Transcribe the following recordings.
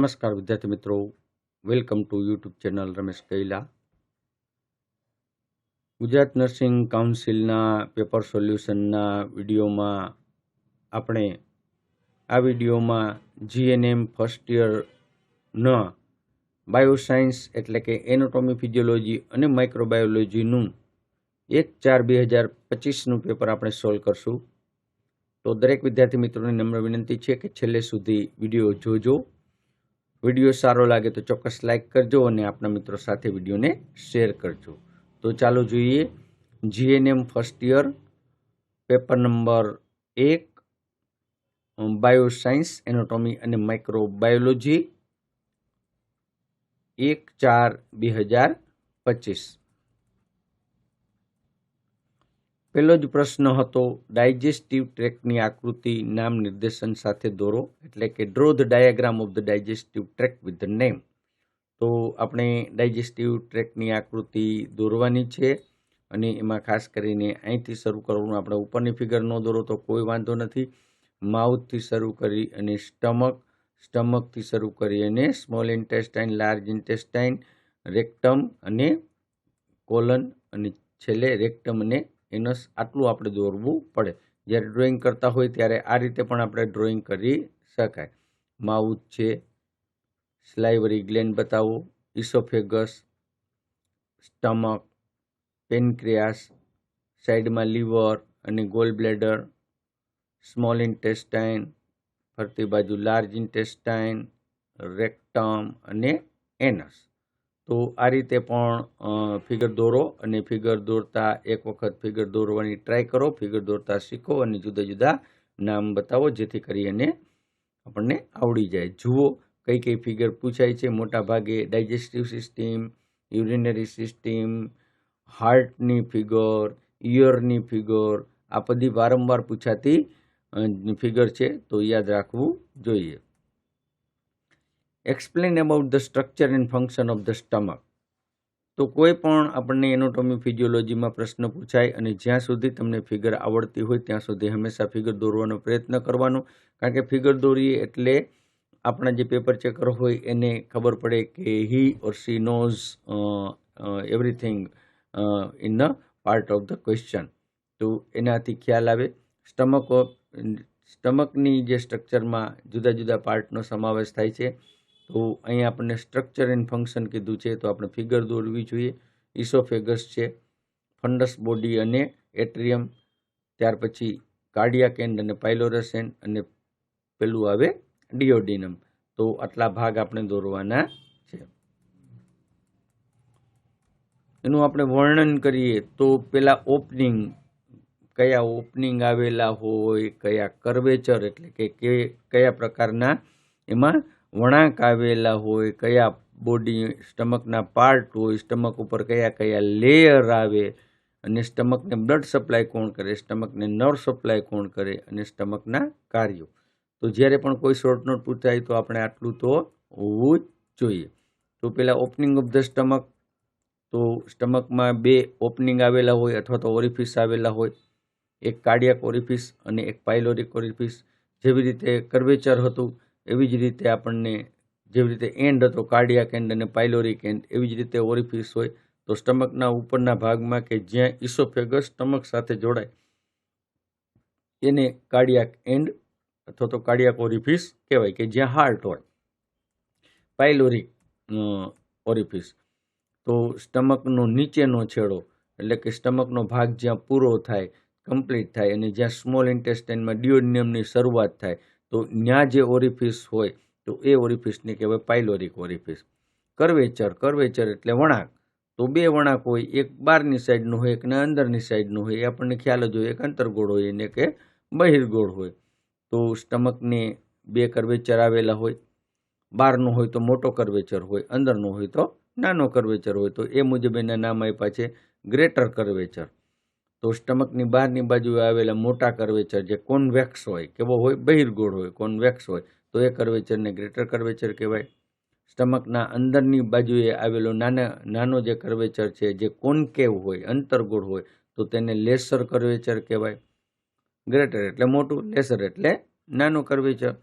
નમસ્કાર વિદ્યાર્થી મિત્રો. Welcome to YouTube channel Ramesh Kaila. Gujarat nursing કાઉન્સિલના paper સોલ્યુશનના વિડીયોમાં આપણે આ વિડીયોમાં જીએનએમ ફર્સ્ટ યરના બાયોસાયન્સ એટલે કે એનોટોમી ફિઝિયોલોજી અને માઇક્રોબાયોલોજીનું એક ચાર બે હજાર પચીસનું પેપર આપણે સોલ્વ કરશું. તો દરેક વિદ્યાર્થી મિત્રોને નમ્ર વિનંતી છે કે છેલ્લે સુધી વીડિયો જોજો. વીડિયો સારો લાગે તો ચોક્કસ લાઇક કરજો અને આપણા મિત્રો સાથે વિડીયોને શેર કરજો. તો ચાલો જોઈએ GNM first year, paper number એક, બાયોસાયન્સ, એનોટોમી અને માઇક્રોબાયોલોજી, એક ચાર બે હજાર પચીસ. પહેલો જ પ્રશ્ન હતો, ડાયજેસ્ટિવ ટ્રેકની આકૃતિ નામ નિર્દેશન સાથે દોરો, એટલે કે draw the diagram of the digestive tract with the name તો આપણે ડાયજેસ્ટિવ ટ્રેકની આકૃતિ દોરવાની છે અને એમાં ખાસ કરીને અહીંથી શરૂ કરવાનું, આપણે ઉપરની ફિગર ન દોરો તો કોઈ વાંધો નથી. માઉથથી શરૂ કરી અને સ્ટમક, સ્ટમકથી શરૂ કરી અને small intestine, large intestine, rectum અને કોલન અને છેલ્લે રેક્ટમ અને એનસ આટલું આપણે દોરવું પડે. જ્યારે ડ્રોઈંગ કરતા હોય ત્યારે આ રીતે પણ આપણે ડ્રોઈંગ કરી શકાય. માઉથ છે સ્લાઇવરી ગ્લેન્ડ બતાવો ઇસોફેગસ સ્ટમક પેનક્રિયાસ સાઈડમાં લીવર અને ગોલ બ્લેડર સ્મોલ ઇન્ટેસ્ટાઇન ફરતી બાજુ લાર્જ ઇન્ટેસ્ટાઇન રેક્ટમ અને એનસ તો આ રીતે પણ ફિગર દોરો અને ફિગર દોરતા એક વખત ફિગર દોરવાની ટ્રાય કરો. ફિગર દોરતા શીખો અને જુદા જુદા નામ બતાવો, જેથી કરી અને આપણને આવડી જાય. જુઓ કઈ કઈ ફિગર પૂછાય છે. મોટા ભાગે ડાયજેસ્ટિવ સિસ્ટમ, યુરિનરી સિસ્ટમ, હાર્ટની ફિગર ઇયરની ફિગર, આ બધી વારંવાર પૂછાતી ફિગર છે. તો યાદ રાખવું જોઈએ. Explain about the structure and function of the stomach તો કોઈ પણ આપણને એનોટોમી ફિઝિયોલોજીમાં પ્રશ્ન પૂછાય અને જ્યાં સુધી તમને ફિગર આવડતી હોય ત્યાં સુધી હંમેશા ફિગર દોરવાનો પ્રયત્ન કરવાનો. કારણ કે ફિગર દોરીએ એટલે આપણા જે પેપર ચેકર હોય એને ખબર પડે કે he or she knows everything in the part of the question તો એનાથી ખ્યાલ આવે. સ્ટમક, સ્ટમકની જે સ્ટ્રક્ચરમાં જુદા જુદા પાર્ટનો સમાવેશ થાય છે. તો અહીં આપણને સ્ટ્રક્ચર એન્ડ ફંક્શન કીધું છે, તો આપણે ફિગર દોરવી જોઈએ. ઇસોફેગસ છે ફંડસ બોડી અને એટ્રિયમ ત્યાર પછી કાર્ડિયાક એન્ડ અને પાઇલોરસ અને પેલું આવે ડિયોડિનમ તો આટલા ભાગ આપણે દોરવાના છે. એનું આપણે વર્ણન કરીએ, તો પેલા ઓપનિંગ કયા ઓપનિંગ આવેલા હોય, કયા કર્વેચર એટલે કે કયા પ્રકારના એમાં વળાંક આવેલા હોય, કયા બોડી સ્ટમકના પાર્ટ હોય, સ્ટમક ઉપર કયા કયા લેયર આવે અને સ્ટમકને બ્લડ સપ્લાય કોણ કરે, સ્ટમકને નર્વ સપ્લાય કોણ કરે અને સ્ટમકના કાર્યો. તો જ્યારે પણ કોઈ શોર્ટ નોટ પૂછાય તો આપણે આટલું તો હોવું જ જોઈએ. તો પહેલાં ઓપનિંગ ઓફ ધ સ્ટમક તો સ્ટમકમાં બે ઓપનિંગ આવેલા હોય અથવા તો ઓરિફિસ આવેલા હોય, એક કાર્ડિયાક ઓરિફિસ અને એક પાયલોરિક ઓરિફિસ જેવી રીતે કર્વેચર હતું એવી જ રીતે આપણને જેવી રીતે એન્ડ હતો કાર્ડિયાક એન્ડ અને પાઇલોરિક એન્ડ એવી જ રીતે ઓરિફિસ હોય, તો સ્ટમકના ઉપરના ભાગમાં કે જ્યાં ઇસોફેગસ સ્ટમક સાથે જોડાય, એને કાર્ડિયાક એન્ડ અથવા તો કાર્ડિયાક ઓરિફિસ કહેવાય કે જ્યાં હાર્ટ હોય. પાઇલોરિક ઓરિફિસ તો સ્ટમકનો નીચેનો છેડો, એટલે કે સ્ટમકનો ભાગ જ્યાં પૂરો થાય કમ્પ્લીટ થાય, અને જ્યાં સ્મોલ ઇન્ટેસ્ટાઇનમાં ડિયોડિનિયમની શરૂઆત થાય તો ત્યાં જે ઓરિફિસ હોય, તો એ ઓરિફિસને કહેવાય પાઇલોરિક ઓરિફિસ કર્વેચર કર્વેચર એટલે વણાંક. તો બે વળાંક હોય, એક બહારની સાઈડનું હોય, એક ને અંદરની સાઈડનું હોય, એ આપણને ખ્યાલ જ હોય, એક અંતરગોળ હોય, એને કે બહિર્ગોળ હોય. તો સ્ટમકને બે કર્વેચર આવેલા હોય બહારનું હોય તો મોટો કરવેચર હોય, અંદરનું હોય તો નાનો કરવેચર હોય. તો એ મુજબ એના નામ આપ્યા છે, ગ્રેટર કર્વેચર. તો સ્ટમકની બહારની બાજુએ આવેલા મોટા કર્વેચર જે કોન્વેક્સ હોય કેવો હોય, બહિર્ગોળ હોય, કોન્વેક્સ હોય, તો એ કર્વેચરને ગ્રેટર કર્વેચર કહેવાય. સ્ટમકના અંદરની બાજુએ આવેલો નાના, નાનો જે કર્વેચર છે, જે કોનકેવ હોય, અંતરગોળ હોય, તો તેને લેસર કર્વેચર કહેવાય. ગ્રેટર એટલે મોટું, લેસર એટલે નાનું curvature.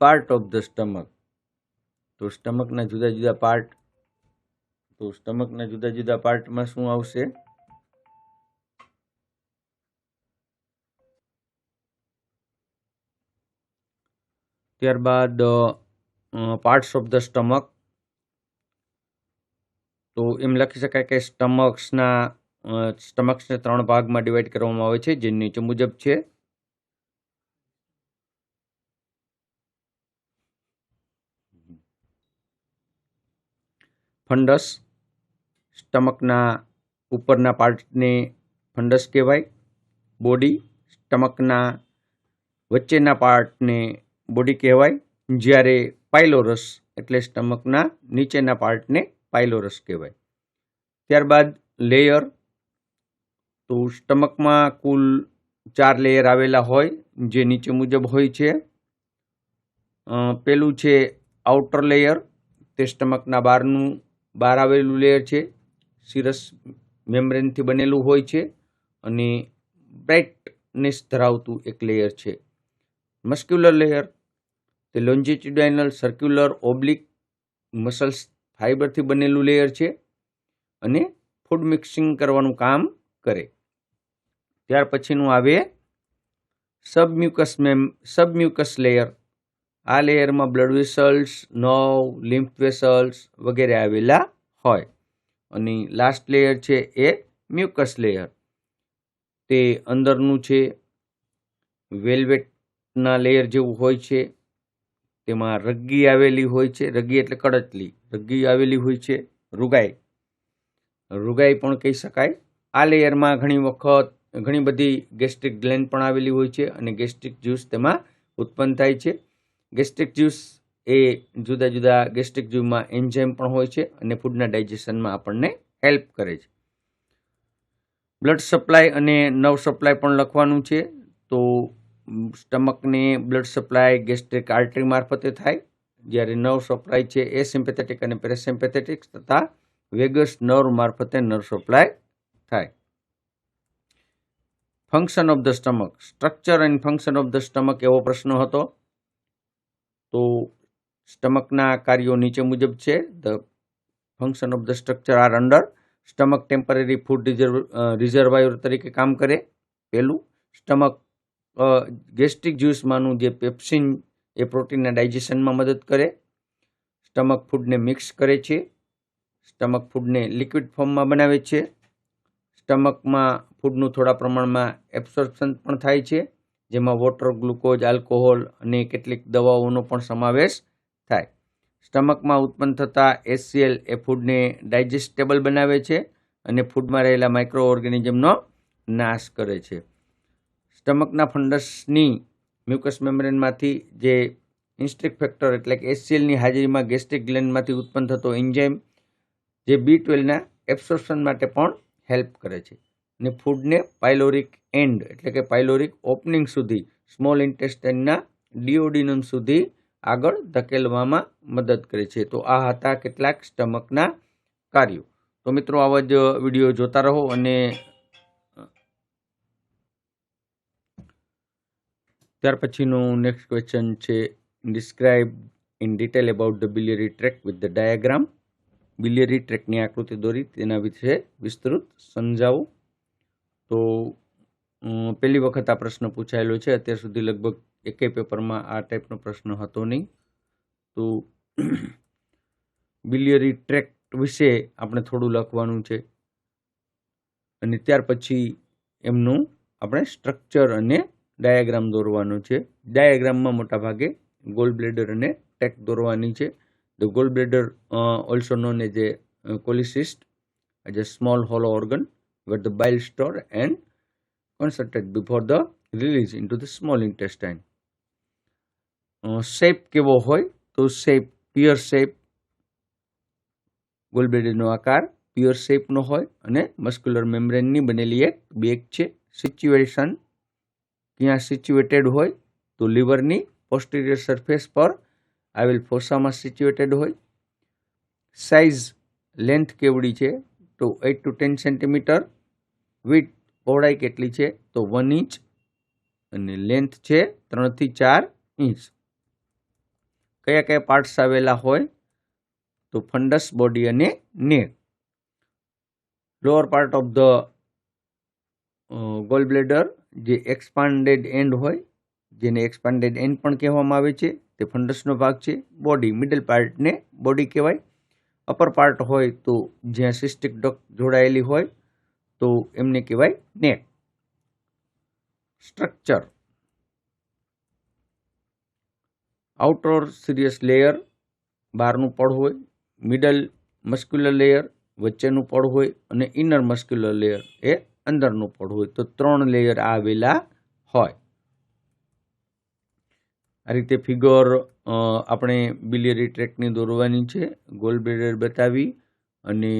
Part of the stomach. તો સ્ટમકના જુદા જુદા પાર્ટ, તો સ્ટમકના જુદા જુદા પાર્ટમાં શું આવશે? ત્યારબાદ પાર્ટ્સ ઓફ ધ સ્ટમક તો એમ લખી શકાય કે સ્ટમક્સના સ્ટમક્સને ત્રણ ભાગમાં ડિવાઈડ કરવામાં આવે છે, જે નીચે મુજબ છે. ફંડસ. સ્ટમકના ઉપરના પાર્ટને ફંડસ કહેવાય. બોડી. સ્ટમકના વચ્ચેના પાર્ટને બોડી કહેવાય, જ્યારે પાઇલોરસ એટલે સ્ટમકના નીચેના પાર્ટને પાઇલોરસ કહેવાય. ત્યારબાદ લેયર, તો સ્ટમકમાં કુલ ચાર લેયર આવેલા હોય, જે નીચે મુજબ હોય છે. પેલું છે આઉટર લેયર, તે સ્ટમકના બહારનું, બહાર આવેલું લેયર છે. સિરસ મેમ્બ્રેનથી બનેલું હોય છે અને બ્રાઇટનેસ ધરાવતું એક લેયર છે. મસ્ક્યુલર લેયર, તે લોન્જિટ્યુડાઇનલ સર્ક્યુલર ઓબ્લિક મસલ્સ ફાઇબરથી બનેલું લેયર છે અને ફૂડ મિક્સિંગ કરવાનું કામ કરે. ત્યાર પછીનું આવે સબમ્યુકસ મેમ સબમ્યુકસ લેયર આ લેયરમાં બ્લડ વેસલ્સ નવ લિમ્ફ વેસલ્સ વગેરે આવેલા હોય. અને લાસ્ટ લેયર છે એ મ્યુકસ લેયર તે અંદરનું છે વેલ્વેટના લેયર જેવું હોય છે, તેમાં રગ્ગી આવેલી હોય છે, રગ્ગી એટલે કડચલી રગ્ગી આવેલી હોય છે, રૂગાઈ. રૂગાઈ પણ કહી શકાય. આ લેયરમાં ઘણી વખત, ઘણી બધી ગેસ્ટ્રિક ગ્લેન્ડ પણ આવેલી હોય છે અને ગેસ્ટ્રિક જ્યુસ તેમાં ઉત્પન્ન થાય છે. ગેસ્ટ્રિક જ્યુસ એ જુદા જુદા ગેસ્ટ્રિક જ્યુસમાં એન્ઝાઇમ પણ હોય છે અને ફૂડના ડાયજેશનમાં આપણને હેલ્પ કરે છે. બ્લડ સપ્લાય અને નવ સપ્લાય પણ લખવાનું છે, તો સ્ટમકને બ્લડ સપ્લાય ગેસ્ટ્રિક આર્ટરી મારફતે થાય. જ્યારે નર્વ સપ્લાય છે એ સિમ્પેથેટિક અને પેરાસિમ્પેથેટિક તથા વેગસ નર્વ મારફતે નર્વ સપ્લાય થાય. Function of the stomach structure and function of the stomach એવો પ્રશ્ન હતો. તો સ્ટમકના કાર્યો નીચે મુજબ છે. The function of the structure are under stomach temporary food reserve reservoir તરીકે કામ કરે. પહેલું સ્ટમક ગેસ્ટ્રિક જ્યુસમાંનું જે પેપ્સિન એ પ્રોટીનના ડાયજેશનમાં મદદ કરે. સ્ટમક ફૂડને મિક્સ કરે છે. સ્ટમક ફૂડને લિક્વિડ ફોર્મમાં બનાવે છે. સ્ટમકમાં ફૂડનું થોડા પ્રમાણમાં એબ્સોર્પ્શન પણ થાય છે, જેમાં વોટર, ગ્લુકોઝ, આલ્કોહોલ અને કેટલીક દવાઓનો પણ સમાવેશ થાય. સ્ટમકમાં ઉત્પન્ન થતા એસસીએલ એ ફૂડને ડાયજેસ્ટેબલ બનાવે છે અને ફૂડમાં રહેલા માઇક્રો ઓર્ગેનિઝમનો નાશ કરે છે. સ્ટમકના ફંડસની મ્યુકસ મેમ્બ્રેનમાંથી જે ઇન્સ્ટ્રિક ફેક્ટર એટલે કે એસસીએલની હાજરીમાં ગેસ્ટ્રિક ગ્લેન્ડમાંથી ઉત્પન્ન થતો એન્ઝાઇમ જે બી ટ્વેલ્વના એબ્સોર્પ્શન માટે પણ હેલ્પ કરે છે. અને ફૂડને પાયલોરિક એન્ડ એટલે કે પાયલોરિક ઓપનિંગ સુધી, સ્મોલ ઇન્ટેસ્ટાઇનના ડિઓડિનમ સુધી આગળ ધકેલવામાં મદદ કરે છે. તો આ હતા કેટલાક સ્ટમકના કાર્યો. તો મિત્રો આવા જ વીડિયો જોતા રહો અને ત્યાર પછીનું નેક્સ્ટ ક્વેશ્ચન છે describe in detail about the biliary tract with the diagram biliary ટ્રેકની આકૃતિ દોરી, તેના વિશે વિસ્તૃત સમજાવો. તો પહેલી વખત આ પ્રશ્ન પૂછાયેલો છે, અત્યાર સુધી લગભગ એકેય પેપરમાં આ ટાઈપનો પ્રશ્ન હતો નહીં. તો બિલિયરી ટ્રેક વિશે આપણે થોડું લખવાનું છે. અને ત્યાર પછી એમનું આપણે સ્ટ્રક્ચર અને ડાયાગ્રામ દોરવાનું છે. ડાયાગ્રામમાં મોટાભાગે ગોલ બ્લેડર અને ટેક દોરવાની છે. The gall bladder also known as a cholecyst as a small hollow organ where the bile stored and concentrated before the release into the small intestine. Shape કેવો હોય તો શેપ પ્યોર શેપ ગોલબ્લેડરનો આકાર pure શેપનો હોય અને muscular મેમ્બ્રેનની બનેલી એક bag છે. Situation ક્યાં સિચ્યુએટેડ હોય તો લીવરની પોસ્ટિરિયર સરફેસ પર આવેલ ફોસામાં સિચ્યુએટેડ હોય. સાઇઝ લેન્થ કેવડી છે? તો eight to ten centimetre with પહોળાઈ કેટલી છે? તો વન ઇંચ અને લેન્થ છે ત્રણથી ચાર ઇંચ કયા કયા પાર્ટ્સ આવેલા હોય? તો ફંડસ બોડી અને neck lower part of the gall bladder જે એક્સપાન્ડેડ એન્ડ હોય, જેને એક્સપાન્ડેડ એન્ડ પણ કહેવામાં આવે છે, તે ફંડસનો ભાગ છે. બોડી મિડલ પાર્ટને બોડી કહેવાય. અપર પાર્ટ હોય તો જ્યાં સિસ્ટિક ડક જોડાયેલી હોય, તો એમને કહેવાય નેક સ્ટ્રક્ચર આઉટર સિરિયસ લેયર બહારનું પડ હોય. મિડલ મસ્ક્યુલર લેયર વચ્ચેનું પડ હોય. અને ઇનર મસ્ક્યુલર લેયર એ અંદરનું પડ હોય તો ત્રણ લેયર આવેલા હોય. આ રીતે ફિગર આપણે બિલિયરી ટ્રેકની દોરવાની છે ગોલ બ્લેડર બતાવી અને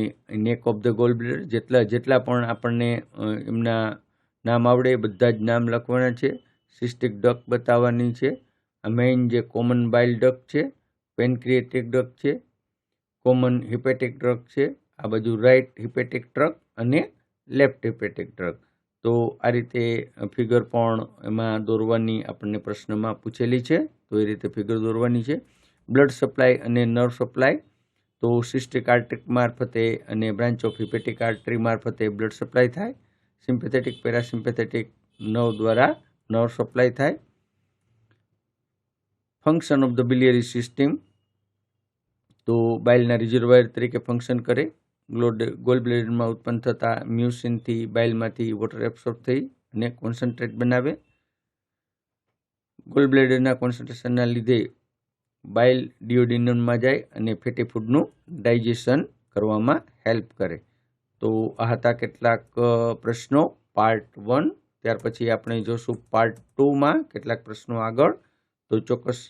નેક ઓફ ધ ગોલ બ્લેડર જેટલા જેટલા પણ આપણને એમના નામ આવડે બધા જ નામ લખવાના છે. સિસ્ટિક ડક બતાવવાની છે. આ મેઇન જે કોમન બાઇલ ડક છે પેનક્રિએટિક ડક છે કોમન હિપેટિક ડ્રગ છે, આ બાજુ રાઇટ હિપેટિક ટ્રક અને લેફ્ટ હિપેટિક ડ્રગ તો આ રીતે ફિગર પણ એમાં દોરવાની આપણને પ્રશ્નમાં પૂછેલી છે. તો એ રીતે ફિગર દોરવાની છે. બ્લડ સપ્લાય અને નર્વ સપ્લાય તો સિસ્ટિક આર્ટ્રિક મારફતે અને બ્રાન્ચ ઓફ હિપેટિક આર્ટરી મારફતે બ્લડ સપ્લાય થાય. સિમ્પેથેટિક પેરાસિમ્પેથેટિક નર્વ દ્વારા નર્વ સપ્લાય થાય. Function of the biliary system તો બાઇલના રિઝર્વાયર તરીકે ફંક્શન કરે. ગ્લોડ ગોલ બ્લેડરમાં ઉત્પન્ન થતા મ્યુસિનથી બાઇલમાંથી વોટર એબ્સોર્બ થઈ અને કોન્સન્ટ્રેટ બનાવે. ગોલ બ્લેડરના કોન્સન્ટ્રેશનના લીધે બાઇલ ડિયોડિનમમાં જાય અને ફેટી ફૂડનું ડાયજેશન કરવામાં હેલ્પ કરે. તો આ હતા કેટલાક પ્રશ્નો પાર્ટ વન ત્યાર પછી આપણે જોશું પાર્ટ ટુમાં કેટલાક પ્રશ્નો આગળ. તો ચોક્કસ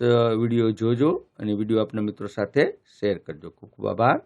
વીડિયો જોજો અને વીડિયો આપના મિત્રો સાથે શેર કરજો. ખૂબ ખૂબ આભાર.